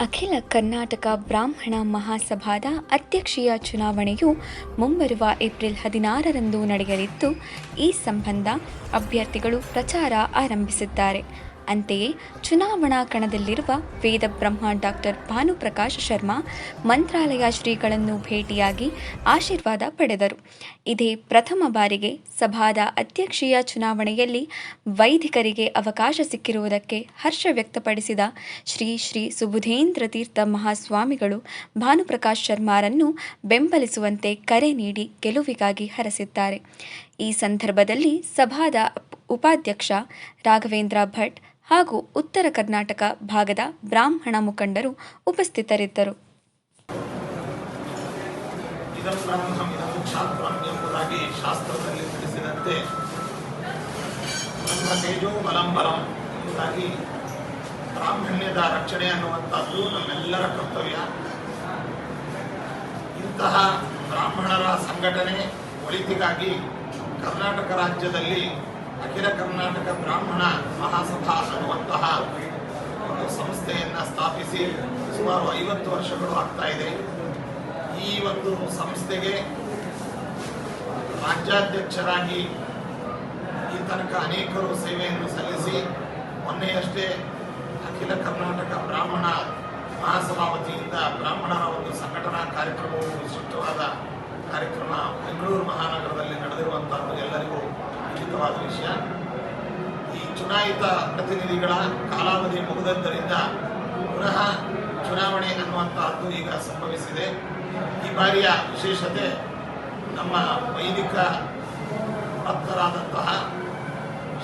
ಅಖಿಲ ಕರ್ನಾಟಕ ಬ್ರಾಹ್ಮಣ ಮಹಾಸಭಾದ ಅಧ್ಯಕ್ಷೀಯ ಚುನಾವಣೆಯು ಮುಂಬರುವ ಏಪ್ರಿಲ್ ಹದಿನಾರರಂದು ನಡೆಯಲಿದ್ದು, ಈ ಸಂಬಂಧ ಅಭ್ಯರ್ಥಿಗಳು ಪ್ರಚಾರ ಆರಂಭಿಸಿದ್ದಾರೆ. ಅಂತೆಯೇ ಚುನಾವಣಾ ಕಣದಲ್ಲಿರುವ ವೇದ ಬ್ರಹ್ಮ ಡಾಕ್ಟರ್ ಭಾನುಪ್ರಕಾಶ್ ಶರ್ಮಾ ಮಂತ್ರಾಲಯ ಶ್ರೀಗಳನ್ನು ಭೇಟಿಯಾಗಿ ಆಶೀರ್ವಾದ ಪಡೆದರು. ಇದೇ ಪ್ರಥಮ ಬಾರಿಗೆ ಸಭಾದ ಅಧ್ಯಕ್ಷೀಯ ಚುನಾವಣೆಯಲ್ಲಿ ವೈದಿಕರಿಗೆ ಅವಕಾಶ ಸಿಕ್ಕಿರುವುದಕ್ಕೆ ಹರ್ಷ ವ್ಯಕ್ತಪಡಿಸಿದ ಶ್ರೀ ಶ್ರೀ ಸುಬುಧೇಂದ್ರ ತೀರ್ಥ ಮಹಾಸ್ವಾಮಿಗಳು ಭಾನುಪ್ರಕಾಶ್ ಶರ್ಮಾರನ್ನು ಬೆಂಬಲಿಸುವಂತೆ ಕರೆ ನೀಡಿ ಗೆಲುವಿಗಾಗಿ ಹರಸಿದ್ದಾರೆ. ಈ ಸಂದರ್ಭದಲ್ಲಿ ಸಭಾದ ಉಪಾಧ್ಯಕ್ಷ ರಾಘವೇಂದ್ರ ಭಟ್ ಹಾಗೂ ಉತ್ತರ ಕರ್ನಾಟಕ ಭಾಗದ ಬ್ರಾಹ್ಮಣ ಮುಖಂಡರು ಉಪಸ್ಥಿತರಿದ್ದರು. ಶಾಸ್ತ್ರದಲ್ಲಿ ತಿಳಿಸಿದಂತೆ ನಮ್ಮ ತೇಜೋ ಬಲಂ ಬಲಂ ಎಂಬುದಾಗಿ ಬ್ರಾಹ್ಮಣ್ಯದ ರಕ್ಷಣೆ ಅನ್ನುವಂಥದ್ದು ನಮ್ಮೆಲ್ಲರ ಕರ್ತವ್ಯ. ಇಂತಹ ಬ್ರಾಹ್ಮಣರ ಸಂಘಟನೆ ಒಳಿತಿಗಾಗಿ ಕರ್ನಾಟಕ ರಾಜ್ಯದಲ್ಲಿ ಅಖಿಲ ಕರ್ನಾಟಕ ಬ್ರಾಹ್ಮಣ ಮಹಾಸಭಾ ಅನ್ನುವಂತಹ ಒಂದು ಸಂಸ್ಥೆಯನ್ನು ಸ್ಥಾಪಿಸಿ ಸುಮಾರು ಐವತ್ತು ವರ್ಷಗಳು ಆಗ್ತಾ ಇದೆ. ಈ ಒಂದು ಸಂಸ್ಥೆಗೆ ರಾಜ್ಯಾಧ್ಯಕ್ಷರಾಗಿ ಈ ತನಕ ಅನೇಕರು ಸೇವೆಯನ್ನು ಸಲ್ಲಿಸಿ ಮೊನ್ನೆಯಷ್ಟೇ ಅಖಿಲ ಕರ್ನಾಟಕ ಬ್ರಾಹ್ಮಣ ಮಹಾಸಭಾ ವತಿಯಿಂದ ಬ್ರಾಹ್ಮಣರ ಒಂದು ಸಂಘಟನಾ ಕಾರ್ಯಕ್ರಮವು ವಿಶಿಷ್ಟವಾದ ಕಾರ್ಯಕ್ರಮ ಬೆಂಗಳೂರು ಮಹಾನಗರದಲ್ಲಿ ನಡೆದಿರುವಂಥದ್ದು ಎಲ್ಲರಿಗೂ ಉಚಿತವಾದ ವಿಷಯ. ಈ ಚುನಾಯಿತ ಪ್ರತಿನಿಧಿಗಳ ಕಾಲಾವಧಿ ಮುಗಿದದ್ದರಿಂದ ಪುನಃ ಚುನಾವಣೆ ಅನ್ನುವಂತಹದ್ದು ಈಗ ಸಂಭವಿಸಿದೆ. ಈ ಬಾರಿಯ ವಿಶೇಷತೆ ನಮ್ಮ ವೈದಿಕ ಭಕ್ತರಾದಂತಹ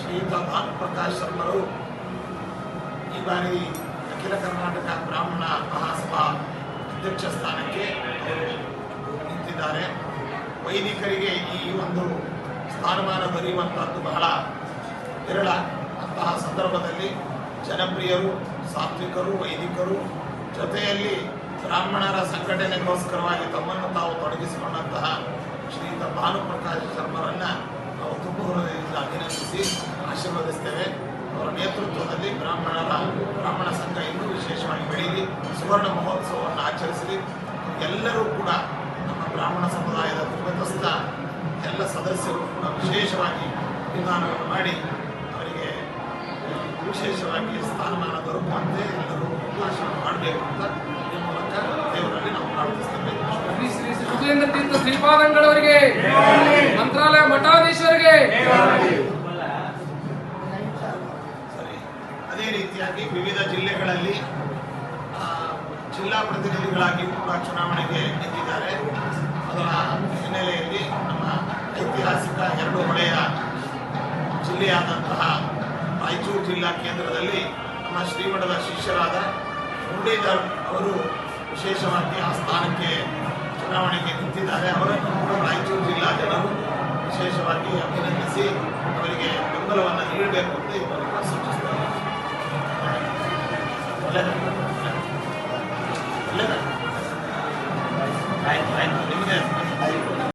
ಶ್ರೀಯುತ ಭಾನುಪ್ರಕಾಶ್ ಶರ್ಮರು ಈ ಬಾರಿ ಅಖಿಲ ಕರ್ನಾಟಕ ಬ್ರಾಹ್ಮಣ ಮಹಾಸಭಾ ಅಧ್ಯಕ್ಷ ಸ್ಥಾನಕ್ಕೆ ನಿಂತಿದ್ದಾರೆ. ವೈದಿಕರಿಗೆ ಈ ಒಂದು ಸ್ಥಾನಮಾನ ದೊರೆಯುವಂತಹದ್ದು ಬಹಳ ವಿರಳ. ಅಂತಹ ಸಂದರ್ಭದಲ್ಲಿ ಜನಪ್ರಿಯರು, ಸಾತ್ವಿಕರು, ವೈದಿಕರು ಜೊತೆಯಲ್ಲಿ ಬ್ರಾಹ್ಮಣರ ಸಂಘಟನೆಗೋಸ್ಕರವಾಗಿ ತಮ್ಮನ್ನು ತಾವು ತೊಡಗಿಸಿಕೊಂಡಂತಹ ಶ್ರೀಯುತ ಭಾನುಪ್ರಕಾಶ್ ಶರ್ಮರನ್ನು ನಾವು ತುಂಬ ಅಭಿನಂದಿಸಿ ಆಶೀರ್ವದಿಸ್ತೇವೆ. ಅವರ ನೇತೃತ್ವದಲ್ಲಿ ಬ್ರಾಹ್ಮಣರ, ಬ್ರಾಹ್ಮಣ ಸಂಘ ಇನ್ನೂ ವಿಶೇಷವಾಗಿ ಬೆಳೀಲಿ ಸುವರ್ಣ ಮಹೋತ್ಸವವನ್ನು ಆಚರಿಸಲಿ. ಎಲ್ಲರೂ ಕೂಡ ನಮ್ಮ ಬ್ರಾಹ್ಮಣ ಸಮುದಾಯದ ಕುಟುಂಬಸ್ಥ ಎಲ್ಲ ಸದಸ್ಯರು ವಿಶೇಷವಾಗಿ ಅಭಿಮಾನವನ್ನು ಮಾಡಿ ಅವರಿಗೆ ವಿಶೇಷವಾಗಿ ಸ್ಥಾನಮಾನ ದೊರಕುವಂತೆ ಎಲ್ಲರೂ ಆಶೀರ್ವಾದ ಮಾಡಬೇಕು ಅಂತ ಈ ಮೂಲಕ ದೇವರಲ್ಲಿ ನಾವು ಪ್ರಾರ್ಥಿಸ್ತೇವೆ ಶ್ರೀ ಶ್ರೀ ಸುಧೀಂದ್ರ ತೀರ್ಥ ಶ್ರೀಪಾದಂಗಳವರಿಗೆ ಮಂತ್ರಾಲಯ ಮಠಾಧೀಶರಿಗೆ. ಸರಿ ಅದೇ ರೀತಿಯಾಗಿ ವಿವಿಧ ಜಿಲ್ಲೆಗಳಲ್ಲಿ ಜಿಲ್ಲಾ ಪ್ರತಿನಿಧಿಗಳಾಗಿ ಕೂಡ ಚುನಾವಣೆಗೆ ನಿಂತಿದ್ದಾರೆ. ಅದರ ಹಿನ್ನೆಲೆಯಲ್ಲಿ ನಮ್ಮ ಐತಿಹಾಸಿಕ ಎರಡು ಹೊಳೆಯ ಜಿಲ್ಲೆಯಾದಂತಹ ರಾಯಚೂರು ಜಿಲ್ಲಾ ಕೇಂದ್ರದಲ್ಲಿ ನಮ್ಮ ಶ್ರೀಮಠದ ಶಿಷ್ಯರಾದ ಮುರುಳೀಧರ್ ಅವರು ವಿಶೇಷವಾಗಿ ಆ ಸ್ಥಾನಕ್ಕೆ ಚುನಾವಣೆಗೆ ನಿಂತಿದ್ದಾರೆ ಅವರನ್ನು ಕೂಡ ರಾಯಚೂರು ಜಿಲ್ಲಾ ಜನರು ವಿಶೇಷವಾಗಿ ಅಭಿನಂದಿಸಿ ಅವರಿಗೆ ಬೆಂಬಲವನ್ನು ನೀಡಬೇಕು ಅಂತ ಇವರು ಮೂಲಕ ಸೂಚಿಸ್ತಾರೆ ಒಳ್ಳೆಯದು.